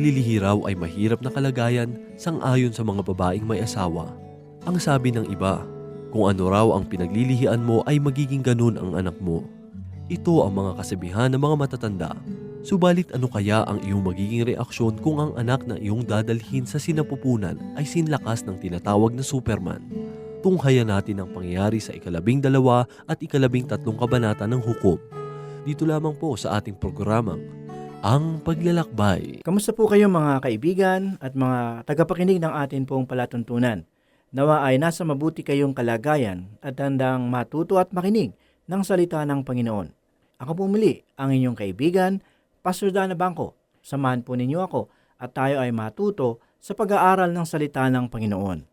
paglilihi raw ay mahirap na kalagayan sang-ayon sa mga babaeng may asawa. Ang sabi ng iba, kung ano raw ang pinaglilihian mo ay magiging ganun ang anak mo. Ito ang mga kasabihan ng mga matatanda. Subalit ano kaya ang iyong magiging reaksyon kung ang anak na iyong dadalhin sa sinapupunan ay sinlakas ng tinatawag na Superman? Tunghayan natin ang pangyayari sa ikalabing dalawa at ikalabing tatlong kabanata ng hukom. Dito lamang po sa ating programang Ang Paglalakbay. Kamusta po kayo mga kaibigan at mga tagapakinig ng atin pong palatuntunan? Nawa ay nasa mabuti kayong kalagayan at handang matuto at makinig ng salita ng Panginoon. Ako po muli, ang inyong kaibigan, Pastor Dana Bangko. Samahan po ninyo ako at tayo ay matuto sa pag-aaral ng salita ng Panginoon.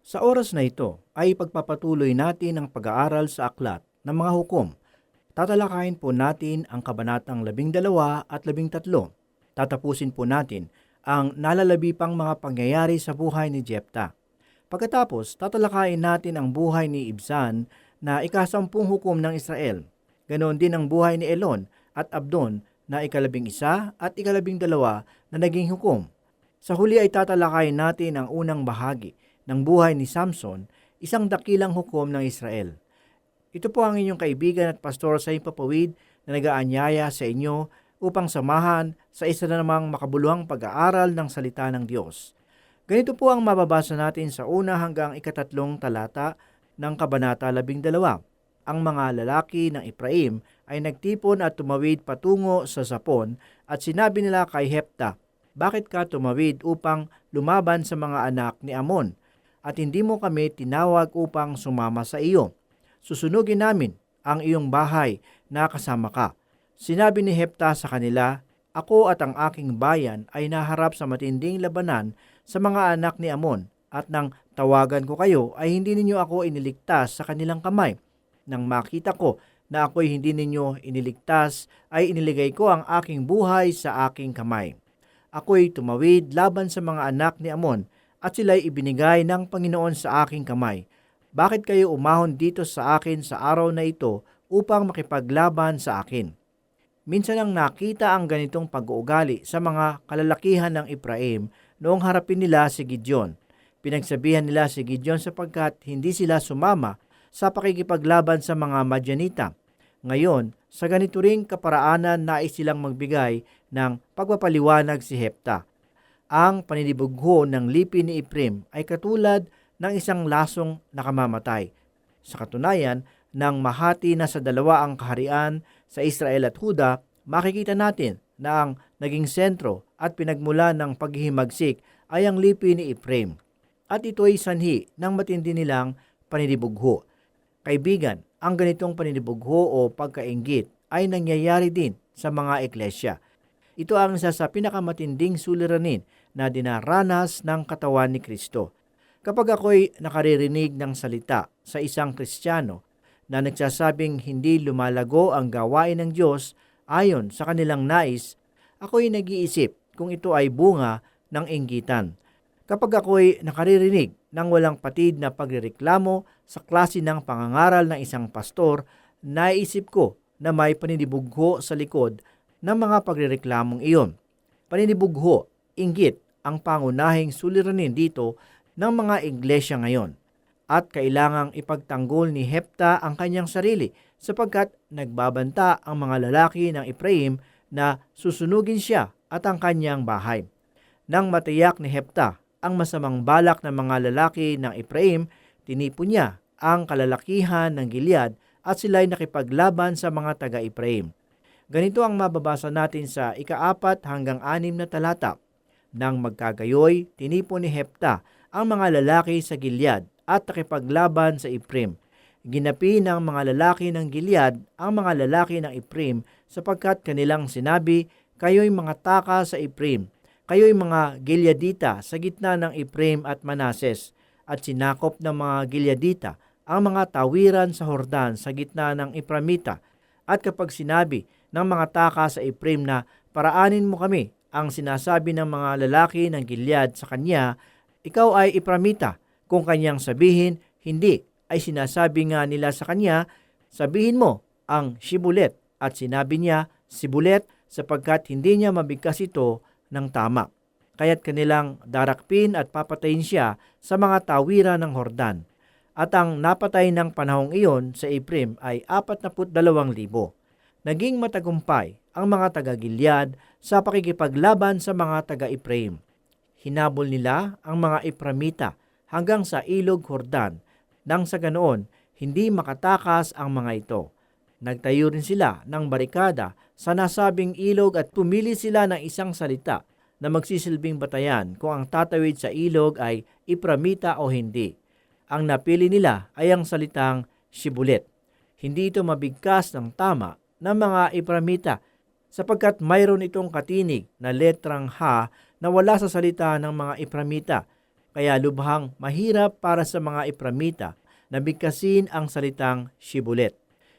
Sa oras na ito ay pagpapatuloy natin ang pag-aaral sa aklat ng mga hukom. Tatalakayin po natin ang kabanatang 12 at 13. Tatapusin po natin ang nalalabi pang mga pangyayari sa buhay ni Jepta. Pagkatapos, tatalakayin natin ang buhay ni Ibzan na ikasampung hukom ng Israel. Ganon din ang buhay ni Elon at Abdon na ikalabing isa at ikalabing dalawa na naging hukom. Sa huli ay tatalakayin natin ang unang bahagi ng buhay ni Samson, isang dakilang hukom ng Israel. Ito po ang inyong kaibigan at pastor sa Impapawid na nagaanyaya sa inyo upang samahan sa isa na namang makabuluhang pag-aaral ng salita ng Diyos. Ganito po ang mababasa natin sa una hanggang ikatatlong talata ng Kabanata 12. Ang mga lalaki ng Ephraim ay nagtipon at tumawid patungo sa Sapon at sinabi nila kay Hepta, Bakit ka tumawid upang lumaban sa mga anak ni Amon at hindi mo kami tinawag upang sumama sa iyo? Susunugin namin ang iyong bahay na kasama ka. Sinabi ni Hepta sa kanila, Ako at ang aking bayan ay naharap sa matinding labanan sa mga anak ni Amon at nang tawagan ko kayo ay hindi ninyo ako iniligtas sa kanilang kamay. Nang makita ko na ako'y hindi ninyo iniligtas ay iniligay ko ang aking buhay sa aking kamay. Ako'y tumawid laban sa mga anak ni Amon at sila'y ibinigay ng Panginoon sa aking kamay. Bakit kayo umahon dito sa akin sa araw na ito upang makipaglaban sa akin? Minsan ang nakita ang ganitong pag-uugali sa mga kalalakihan ng Ephraim noong harapin nila si Gideon. Pinagsabihan nila si Gideon sapagkat hindi sila sumama sa pakikipaglaban sa mga Madyanita. Ngayon, sa ganito ring kaparaanan nais silang magbigay ng pagpapaliwanag si Hepta. Ang paninibugho ng lipi ni Ephraim ay katulad ng isang lasong nakamamatay. Sa katunayan, nang mahati na sa dalawa ang kaharian sa Israel at Huda, makikita natin na ang naging sentro at pinagmula ng paghihimagsik ay ang lipi ni Ephraim. At ito ay sanhi ng matindi nilang paninibugho. Kaibigan, ang ganitong paninibugho o pagkaingit ay nangyayari din sa mga eklesya. Ito ang isa sa pinakamatinding suliranin na dinaranas ng katawan ni Kristo. Kapag ako'y nakaririnig ng salita sa isang Kristiyano na nagsasabing hindi lumalago ang gawain ng Diyos ayon sa kanilang nais, ako'y nag-iisip kung ito ay bunga ng inggitan. Kapag ako'y nakaririnig ng walang patid na pagrereklamo sa klase ng pangangaral ng isang pastor, naisip ko na may paninibugho sa likod ng mga pagrereklamong iyon. Paninibugho, inggit, ang pangunahing suliranin dito ng mga iglesia ngayon at kailangang ipagtanggol ni Hepta ang kanyang sarili sapagkat nagbabanta ang mga lalaki ng Ephraim na susunugin siya at ang kanyang bahay. Nang matiyak ni Hepta ang masamang balak ng mga lalaki ng Ephraim, tinipon niya ang kalalakihan ng Gilead at sila'y nakipaglaban sa mga taga-Ephraim. Ganito ang mababasa natin sa ikaapat hanggang anim na talata. Nang magkagayoy, tinipon ni Hepta ang mga lalaki sa Gilead at nakipaglaban sa Ephraim. Ginapi ng mga lalaki ng Gilead ang mga lalaki ng Ephraim sapagkat kanilang sinabi, Kayo'y mga taka sa Ephraim, kayo'y mga Gileadita sa gitna ng Ephraim at Manases, at sinakop ng mga Gileadita ang mga tawiran sa Hordan sa gitna ng Ephraimita. At kapag sinabi ng mga taka sa Ephraim na paraanin mo kami, ang sinasabi ng mga lalaki ng Gilead sa kanya, ikaw ay Ephraimita. Kung kanyang sabihin, hindi, ay sinasabi nga nila sa kanya, sabihin mo ang Shibulet. At sinabi niya, Sibulet, sapagkat hindi niya mabigkas ito ng tama. Kaya't kanilang darakpin at papatayin siya sa mga tawiran ng Hordan. At ang napatay ng panahong iyon sa Ephraim ay 42,000. Naging matagumpay ang mga taga-Gilead sa pakikipaglaban sa mga taga-Ephraim. Hinabol nila ang mga Epramita hanggang sa ilog Hordan nang sa ganoon hindi makatakas ang mga ito. Nagtayo rin sila ng barikada sa nasabing ilog at pumili sila ng isang salita na magsisilbing batayan kung ang tatawid sa ilog ay Ipramita o hindi. Ang napili nila ay ang salitang Shibulet. Hindi ito mabigkas ng tama ng mga Ipramita sapagkat mayroon itong katinig na letrang H na wala sa salita ng mga Ipramita. Kaya lubhang mahirap para sa mga Ipramita na bigkasin ang salitang Shibulet.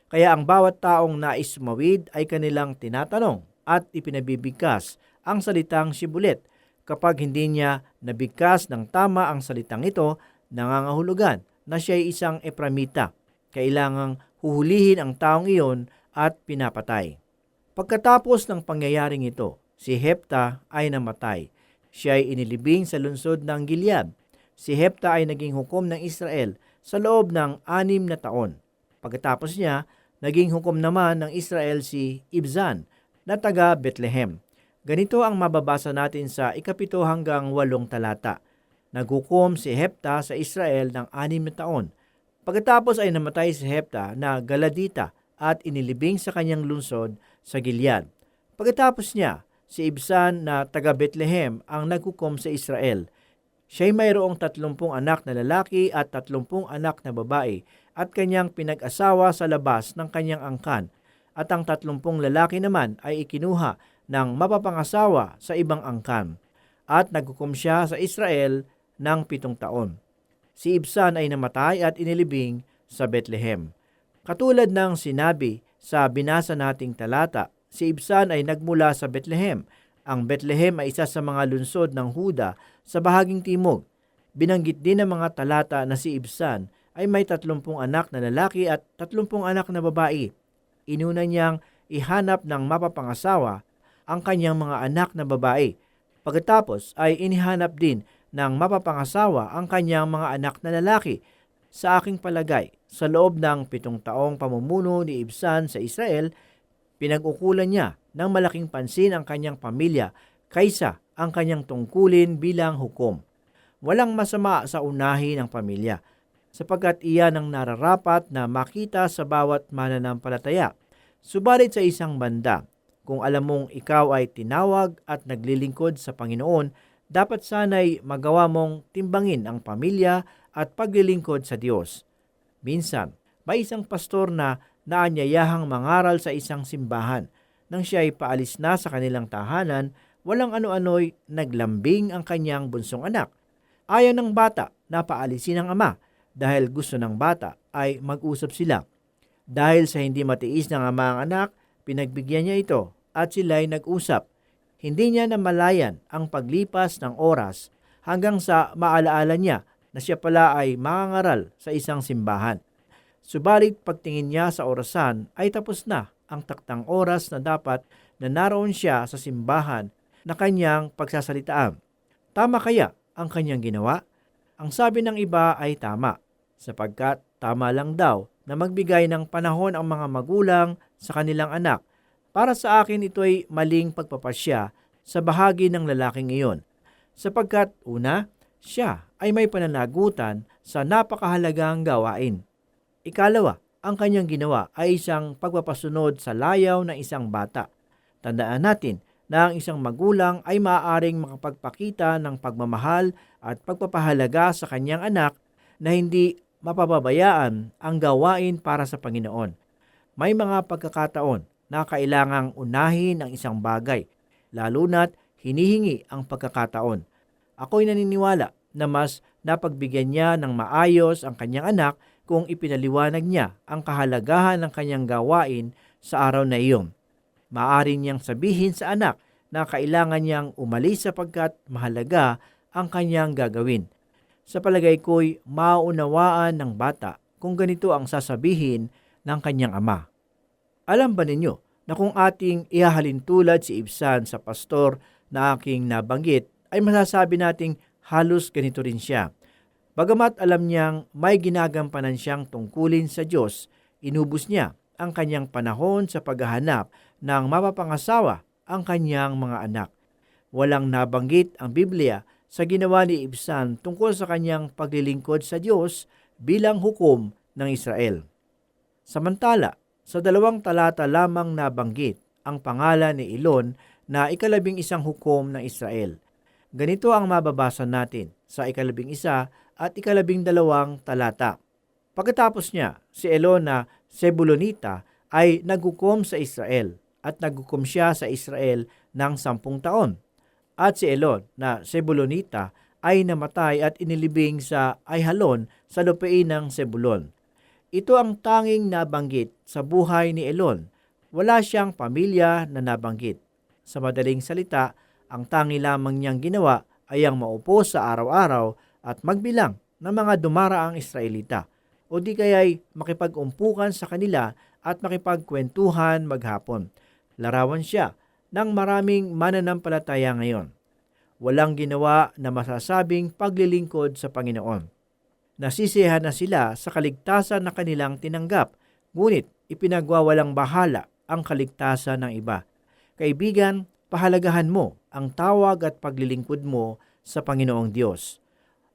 Kaya ang bawat taong nais sumawid ay kanilang tinatanong at ipinabibigkas ang salitang Shibulet. Kapag hindi niya nabigkas ng tama ang salitang ito, nangangahulugan na siya ay isang Epramita. Kailangang huhulihin ang taong iyon at pinapatay. Pagkatapos ng pangyayaring ito, si Hepta ay namatay. Siya ay inilibing sa lungsod ng Gilead. Si Hepta ay naging hukom ng Israel sa loob ng anim na taon. Pagkatapos niya, naging hukom naman ng Israel si Ibzan na taga Bethlehem. Ganito ang mababasa natin sa ikapito hanggang walong talata. Naghukom si Hepta sa Israel ng anim na taon. Pagkatapos ay namatay si Hepta na Galadita at inilibing sa kanyang lungsod sa Gilead. Pagkatapos niya, si Ibsan na taga Bethlehem ang naghukom sa Israel. Siya'y mayroong tatlumpung anak na lalaki at tatlumpung anak na babae at kanyang pinag-asawa sa labas ng kanyang angkan at ang tatlumpung lalaki naman ay ikinuha ng mapapangasawa sa ibang angkan at naghukom siya sa Israel ng pitong taon. Si Ibsan ay namatay at inilibing sa Bethlehem. Katulad ng sinabi sa binasa nating talata, si Ibsan ay nagmula sa Bethlehem. Ang Bethlehem ay isa sa mga lunsod ng Huda sa bahaging timog. Binanggit din ng mga talata na si Ibsan ay may tatlumpung anak na lalaki at tatlumpung anak na babae. Inuna niyang ihanap ng mapapangasawa ang kanyang mga anak na babae. Pagkatapos ay inihanap din ng mapapangasawa ang kanyang mga anak na lalaki. Sa aking palagay, sa loob ng pitong taong pamumuno ni Ibsan sa Israel, pinag-ukulan niya ng malaking pansin ang kanyang pamilya kaysa ang kanyang tungkulin bilang hukom. Walang masama sa unahin ng pamilya sapagkat iyan ang nararapat na makita sa bawat mananampalataya. Subalit sa isang banda, kung alam mong ikaw ay tinawag at naglilingkod sa Panginoon, dapat sana'y magawa mong timbangin ang pamilya at paglilingkod sa Diyos. Minsan, may isang pastor na naanyayahang mangaral sa isang simbahan. Nang siya ay paalis na sa kanilang tahanan, walang ano-ano'y naglambing ang kanyang bunsong anak. Ayaw ng bata na paalisin ng ama dahil gusto ng bata ay mag-usap sila. Dahil sa hindi matiis ng ama ang anak, pinagbigyan niya ito at sila'y nag-usap. Hindi niya namalayan ang paglipas ng oras hanggang sa maalaala niya na siya pala ay mangangaral sa isang simbahan. Subalit pagtingin niya sa orasan ay tapos na ang taktang oras na dapat na naroon siya sa simbahan na kanyang pagsasalitaan. Tama kaya ang kanyang ginawa? Ang sabi ng iba ay tama, sapagkat tama lang daw na magbigay ng panahon ang mga magulang sa kanilang anak. Para sa akin ito ay maling pagpapasya sa bahagi ng lalaking iyon, sapagkat una, siya ay may pananagutan sa napakahalagang gawain. Ikalawa, ang kanyang ginawa ay isang pagpapasunod sa layaw ng isang bata. Tandaan natin na ang isang magulang ay maaaring makapagpakita ng pagmamahal at pagpapahalaga sa kanyang anak na hindi mapababayaan ang gawain para sa Panginoon. May mga pagkakataon na kailangang unahin ang isang bagay, lalo na't hinihingi ang pagkakataon. Ako'y naniniwala na mas napagbigyan niya ng maayos ang kanyang anak kung ipinaliwanag niya ang kahalagahan ng kanyang gawain sa araw na iyon. Maari niyang sabihin sa anak na kailangan niyang umalis sapagkat mahalaga ang kanyang gagawin. Sa palagay ko'y maunawaan ng bata kung ganito ang sasabihin ng kanyang ama. Alam ba ninyo na kung ating ihahalin tulad si Ibsan sa pastor na aking nabanggit ay masasabi nating halos ganito rin siya. Bagamat alam niyang may ginagampanan siyang tungkulin sa Diyos, inubos niya ang kanyang panahon sa paghahanap ng mapapangasawa ang kanyang mga anak. Walang nabanggit ang Biblia sa ginawa ni Ibsan tungkol sa kanyang paglilingkod sa Diyos bilang hukom ng Israel. Samantala, sa dalawang talata lamang nabanggit ang pangalan ni Elon na ikalabing isang hukom ng Israel. Ganito ang mababasa natin sa ikalabing isa at ikalabing dalawang talata. Pagkatapos niya, si Elon na Sebulonita ay naghukom sa Israel at naghukom siya sa Israel ng sampung taon. At si Elon na Sebulonita ay namatay at inilibing sa Ayhalon sa lupain ng Sebulon. Ito ang tanging nabanggit sa buhay ni Elon. Wala siyang pamilya na nabanggit. Sa madaling salita, ang tangi lamang niyang ginawa ay ang maupo sa araw-araw at magbilang ng mga dumaraang Israelita o di kaya'y makipag-umpukan sa kanila at makipagkwentuhan maghapon. Larawan siya ng maraming mananampalataya ngayon. Walang ginawa na masasabing paglilingkod sa Panginoon. Nasisiyahan na sila sa kaligtasan na kanilang tinanggap, ngunit ipinagwawalang bahala ang kaligtasan ng iba. Kaibigan, pahalagahan mo ang tawag at paglilingkod mo sa Panginoong Diyos.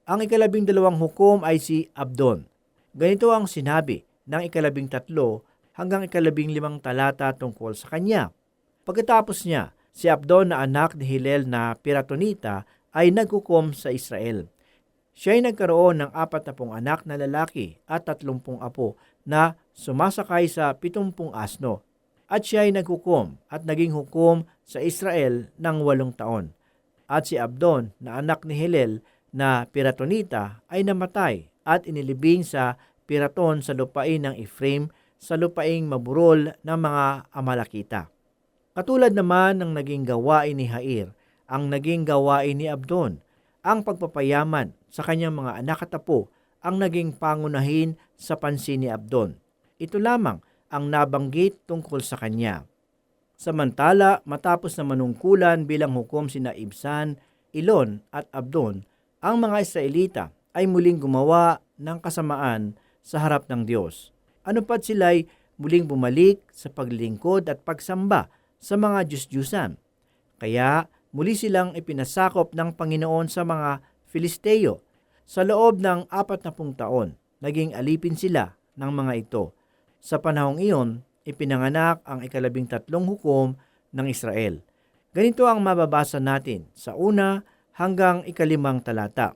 Ang ikalabing dalawang hukom ay si Abdon. Ganito ang sinabi ng ikalabing tatlo hanggang ikalabing limang talata tungkol sa kanya. Pagkatapos niya, si Abdon na anak ni Hilel na Piratonita ay naghukom sa Israel. Siya ay nagkaroon ng apat na pong anak na lalaki at tatlumpung apo na sumasakay sa pitumpung asno. At siya ay naghukom at naging hukom sa Israel ng walong taon. At si Abdon na anak ni Hilel na Piratonita ay namatay at inilibing sa Piraton sa lupain ng Ephraim sa lupaing maburol ng mga Amalakita. Katulad naman ng naging gawain ni Hair, ang naging gawain ni Abdon, ang pagpapayaman sa kanyang mga anak at apo ang naging pangunahin sa pansin ni Abdon. Ito lamang ang nabanggit tungkol sa kanya. Samantala, matapos na manungkulan bilang hukom sina Ibsan, Ilon at Abdon, ang mga Israelita ay muling gumawa ng kasamaan sa harap ng Diyos. Ano pat sila'y muling bumalik sa paglilingkod at pagsamba sa mga Diyos-Diyusan. Kaya muli silang ipinasakop ng Panginoon sa mga Filisteo. Sa loob ng apat na pung taon, naging alipin sila ng mga ito. Sa panahong iyon, ipinanganak ang ikalabing tatlong hukom ng Israel. Ganito ang mababasa natin sa una hanggang ikalimang talata.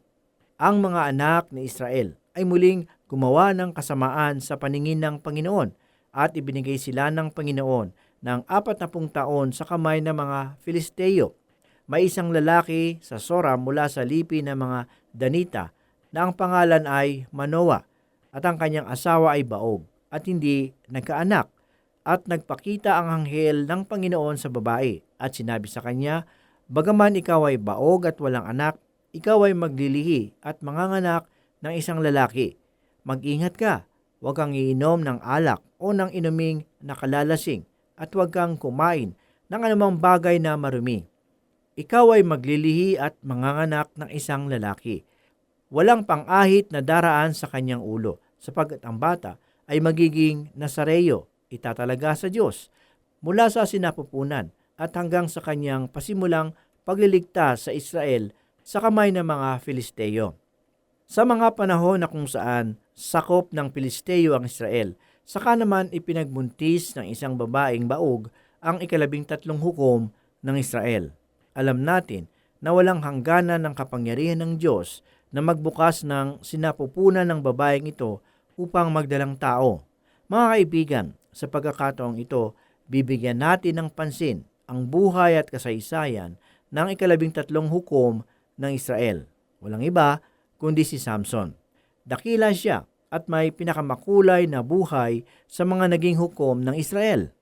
Ang mga anak ni Israel ay muling gumawa ng kasamaan sa paningin ng Panginoon at ibinigay sila ng Panginoon ng apat na taon sa kamay ng mga Filisteo. May isang lalaki sa Sora mula sa lipi ng mga Danita na ang pangalan ay Manoa at ang kanyang asawa ay Baog at hindi nagkaanak at nagpakita ang anghel ng Panginoon sa babae at sinabi sa kanya, Bagaman ikaw ay baog at walang anak, ikaw ay maglilihi at manganganak ng isang lalaki. Mag-ingat ka, huwag kang iinom ng alak o ng inuming nakalalasing at huwag kang kumain ng anumang bagay na marumi. Ikaw ay maglilihi at manganganak ng isang lalaki. Walang pang-ahit na daraan sa kanyang ulo, sapagkat ang bata ay magiging nasareyo, itatalaga sa Diyos, mula sa sinapupunan at hanggang sa kanyang pasimulang pagliligtas sa Israel sa kamay ng mga Filisteo. Sa mga panahon na kung saan sakop ng Filisteo ang Israel, saka naman ipinagbuntis ng isang babaeng baog ang ikalabing tatlong hukom ng Israel. Alam natin na walang hangganan ng kapangyarihan ng Diyos na magbukas ng sinapupunan ng babaeng ito upang magdalang tao. Mga kaibigan, sa pagkakataong ito, bibigyan natin ng pansin ang buhay at kasaysayan ng ikalabing tatlong hukom ng Israel. Walang iba kundi si Samson. Dakila siya at may pinakamakulay na buhay sa mga naging hukom ng Israel.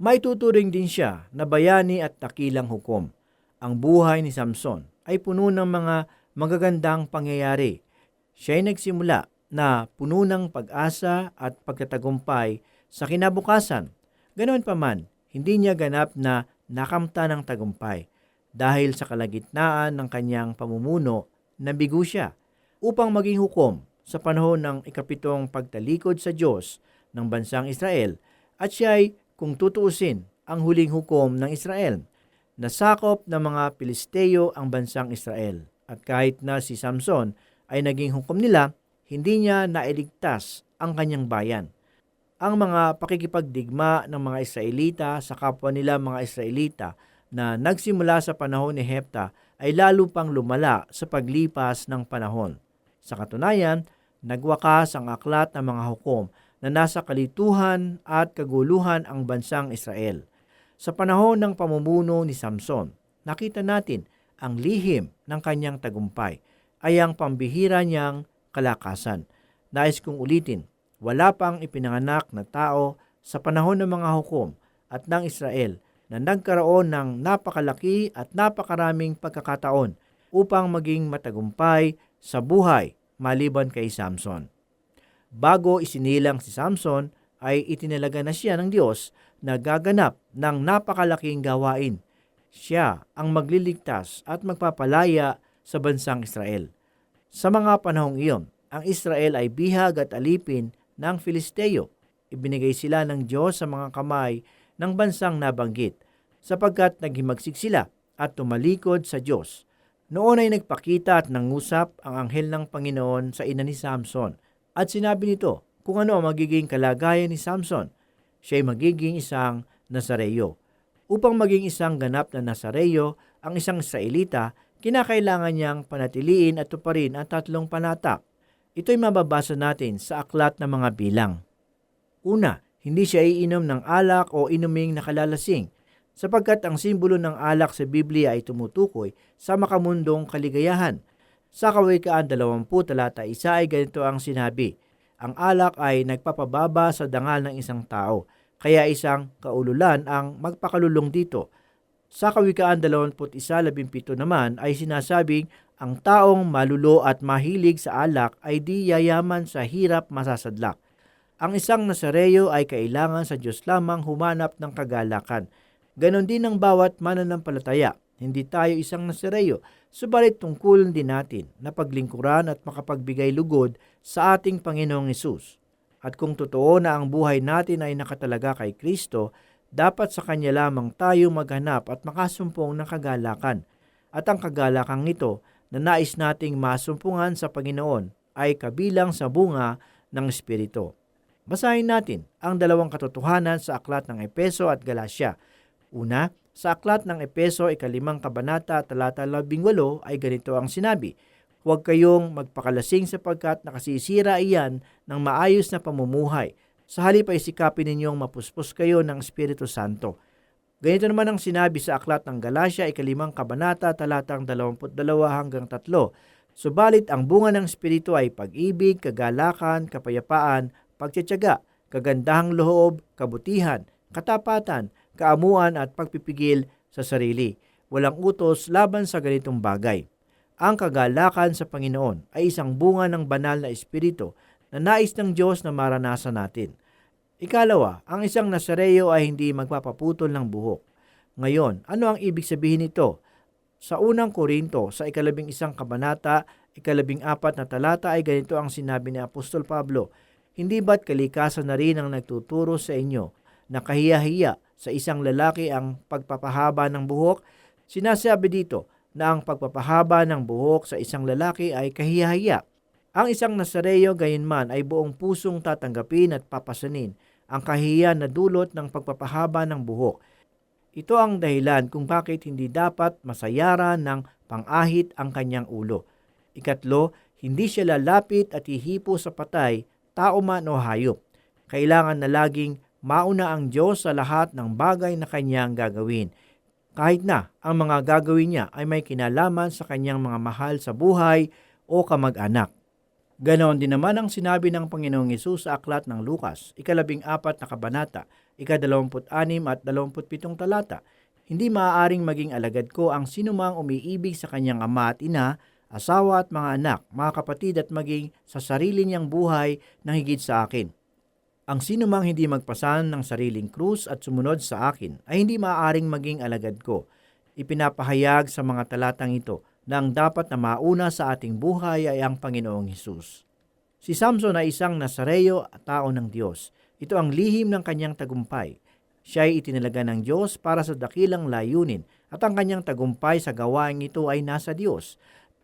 May tuturing din siya na bayani at dakilang hukom. Ang buhay ni Samson ay puno ng mga magagandang pangyayari. Siya ay nagsimula na puno ng pag-asa at pagkatagumpay sa kinabukasan. Ganoon pa man, hindi niya ganap na nakamta ng tagumpay. dahil sa kalagitnaan ng kanyang pamumuno, nabigo siya upang maging hukom sa panahon ng ikapitong pagtalikod sa Diyos ng bansang Israel at siya ay, kung tutuusin, ang huling hukom ng Israel. Nasakop ng mga Pilisteo ang bansang Israel at kahit na si Samson ay naging hukom nila, hindi niya nailigtas ang kanyang bayan. Ang mga pakikipagdigma ng mga Israelita sa kapwa nila mga Israelita na nagsimula sa panahon ni Hepta ay lalo pang lumala sa paglipas ng panahon. Sa katunayan, nagwakas ang aklat ng mga hukom na nasa kalituhan at kaguluhan ang bansang Israel. Sa panahon ng pamumuno ni Samson, nakita natin ang lihim ng kanyang tagumpay ay ang pambihira niyang kalakasan. Nais kong ulitin, wala pang ipinanganak na tao sa panahon ng mga hukom at ng Israel na nagkaroon ng napakalaki at napakaraming pagkakataon upang maging matagumpay sa buhay maliban kay Samson. Bago isinilang si Samson, ay itinalaga na siya ng Diyos na gaganap ng napakalaking gawain. Siya ang magliligtas at magpapalaya sa bansang Israel. Sa mga panahong iyon, ang Israel ay bihag at alipin ng Filisteo. Ibinigay sila ng Diyos sa mga kamay ng bansang nabanggit sapagkat naghimagsik sila at tumalikod sa Diyos. Noon ay nagpakita at nangusap ang anghel ng Panginoon sa ina ni Samson at sinabi nito kung ano ang magiging kalagayan ni Samson. Siya ay magiging isang Nazareyo. Upang maging isang ganap na Nazareyo, ang isang Israelita, kinakailangan niyang panatiliin at tuparin ang tatlong panata. Ito'y mababasa natin sa aklat ng mga bilang. Una, hindi siya iinom ng alak o inuming nakalalasing sapagkat ang simbolo ng alak sa Biblia ay tumutukoy sa makamundong kaligayahan. Sa Kawikaan 20 talata 1 ay ganito ang sinabi, Ang alak ay nagpapababa sa dangal ng isang tao, kaya isang kaululan ang magpakalulong dito. Sa Kawikaan 21.17 naman ay sinasabing ang taong malulo at mahilig sa alak ay di yayaman sa hirap masasadlak. Ang isang Nasareyo ay kailangan sa Diyos lamang humanap ng kagalakan. Ganon din ang bawat mananampalataya. Hindi tayo isang Nasareyo, subalit tungkulin din natin na paglingkuran at makapagbigay lugod sa ating Panginoong Yesus. At kung totoo na ang buhay natin ay nakatalaga kay Kristo, dapat sa Kanya lamang tayo maghanap at makasumpong ng kagalakan. At ang kagalakang ito na nais nating masumpungan sa Panginoon ay kabilang sa bunga ng Espiritu. Basahin natin ang dalawang katotohanan sa aklat ng Epeso at Galacia. Una, sa aklat ng Epeso, ikalimang kabanata, talata labing walo, ay ganito ang sinabi, Huwag kayong magpakalasing sapagkat nakasisira iyan ng maayos na pamumuhay. Sa halip ay sikapin ninyong mapuspos kayo ng Espiritu Santo. Ganito naman ang sinabi sa aklat ng Galacia, ikalimang kabanata, talatang 22 hanggang 3. Subalit ang bunga ng Espiritu ay pag-ibig, kagalakan, kapayapaan, pagtsatsaga, kagandahang loob, kabutihan, katapatan, kaamuan at pagpipigil sa sarili. Walang utos laban sa ganitong bagay. Ang kagalakan sa Panginoon ay isang bunga ng banal na espiritu na nais ng Diyos na maranasan natin. Ikalawa, ang isang Nasareyo ay hindi magpapaputol ng buhok. Ngayon, ano ang ibig sabihin nito? Sa unang Korinto, sa ikalabing isang kabanata, ikalabing apat na talata ay ganito ang sinabi ni Apostol Pablo, Hindi ba't kalikasan na rin ang nagtuturo sa inyo na kahiya-hiya sa isang lalaki ang pagpapahaba ng buhok? Sinasabi dito na ang pagpapahaba ng buhok sa isang lalaki ay kahiya-hiya. Ang isang Nasareyo gayunman ay buong pusong tatanggapin at papasanin ang kahiya na dulot ng pagpapahaba ng buhok. Ito ang dahilan kung bakit hindi dapat masayara ng pangahit ang kanyang ulo. Ikatlo, hindi siya lalapit at hihipo sa patay, tao man o hayop. Kailangan na laging mauna ang Diyos sa lahat ng bagay na kanyang gagawin. Kahit na ang mga gagawin niya ay may kinalaman sa kanyang mga mahal sa buhay o kamag-anak. Ganon din naman ang sinabi ng Panginoong Yesus sa aklat ng Lukas, ikalabing apat na kabanata, ikadalawamput-anim at dalawamput-pitong talata. Hindi maaaring maging alagad ko ang sinumang umiibig sa kanyang ama at ina, asawa at mga anak, mga kapatid at maging sa sarili niyang buhay na higit sa akin. Ang sinumang hindi magpasan ng sariling krus at sumunod sa akin ay hindi maaaring maging alagad ko. Ipinapahayag sa mga talatang ito na ang dapat na mauna sa ating buhay ay ang Panginoong Hesus. Si Samson ay isang Nazareo at tao ng Diyos. Ito ang lihim ng kanyang tagumpay. Siya ay itinalaga ng Diyos para sa dakilang layunin at ang kanyang tagumpay sa gawaing ito ay nasa Diyos.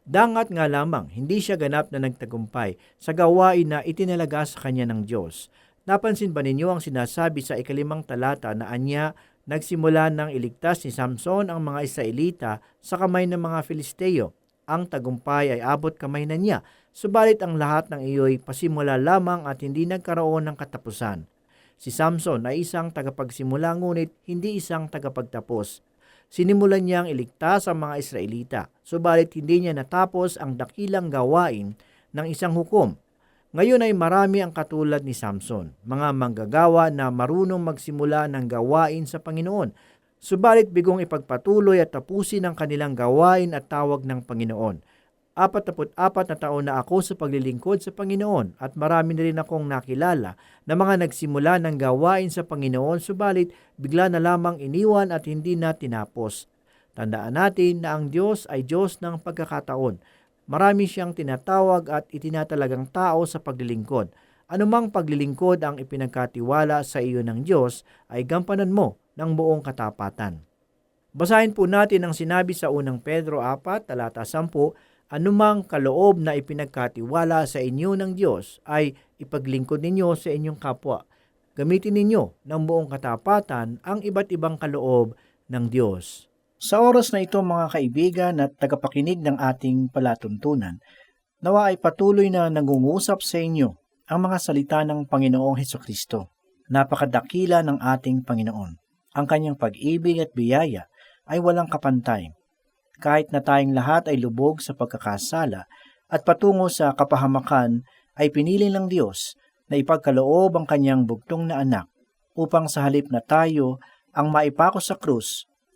Dangat nga lamang, hindi siya ganap na nagtagumpay sa gawain na itinalaga sa kanya ng Diyos. Napansin ba ninyo ang sinasabi sa ikalimang talata na anya nagsimula ng iligtas ni Samson ang mga Israelita sa kamay ng mga Filisteo? Ang tagumpay ay abot kamay na niya, subalit ang lahat ng iyo'y pasimula lamang at hindi nagkaroon ng katapusan. Si Samson ay isang tagapagsimula ngunit hindi isang tagapagtapos. Sinimulan niyang iligtas ang mga Israelita, subalit hindi niya natapos ang dakilang gawain ng isang hukom. Ngayon ay marami ang katulad ni Samson, mga manggagawa na marunong magsimula ng gawain sa Panginoon, subalit bigong ipagpatuloy at tapusin ang kanilang gawain at tawag ng Panginoon. Apat-apat na taon na ako sa paglilingkod sa Panginoon at marami na rin akong nakilala na mga nagsimula ng gawain sa Panginoon subalit bigla na lamang iniwan at hindi na tinapos. Tandaan natin na ang Diyos ay Diyos ng pagkakataon. Marami siyang tinatawag at itinatalagang tao sa paglilingkod. Anumang paglilingkod ang ipinagkatiwala sa iyo ng Diyos ay gampanan mo ng buong katapatan. Basahin po natin ang sinabi sa unang Pedro 4, talata 10, anumang kaloob na ipinagkatiwala sa inyo ng Diyos ay ipaglingkod ninyo sa inyong kapwa. Gamitin ninyo ng buong katapatan ang iba't ibang kaloob ng Diyos. Sa oras na ito mga kaibigan at tagapakinig ng ating palatuntunan, nawa ay patuloy na nangungusap sa inyo ang mga salita ng Panginoong Heso Kristo. Napakadakila ng ating Panginoon. Ang kanyang pag-ibig at biyaya ay walang kapantay. Kahit na tayong lahat ay lubog sa pagkakasala at patungo sa kapahamakan, ay pinili ng Diyos na ipagkaloob ang kanyang bugtong na anak upang sa halip na tayo ang maipako sa krus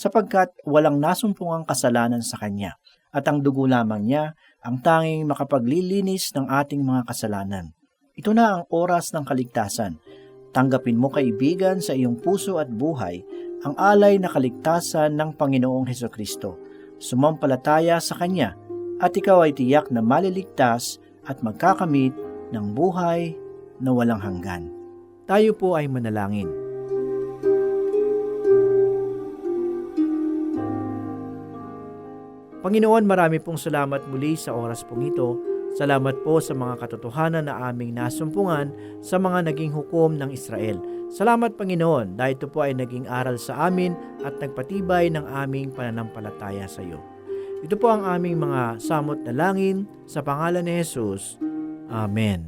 sapagkat walang nasumpungang kasalanan sa Kanya at ang dugo lamang niya ang tanging makapaglilinis ng ating mga kasalanan. Ito na ang oras ng kaligtasan. Tanggapin mo kaibigan sa iyong puso at buhay ang alay na kaligtasan ng Panginoong Heso Kristo. Sumampalataya sa Kanya at ikaw ay tiyak na maliligtas at magkakamit ng buhay na walang hanggan. Tayo po ay manalangin. Panginoon, marami pong salamat muli sa oras pong ito. Salamat po sa mga katotohanan na aming nasumpungan sa mga naging hukom ng Israel. Salamat Panginoon dahil ito po ay naging aral sa amin at nagpatibay ng aming pananampalataya sa iyo. Ito po ang aming mga samot na langin sa pangalan ni Jesus. Amen.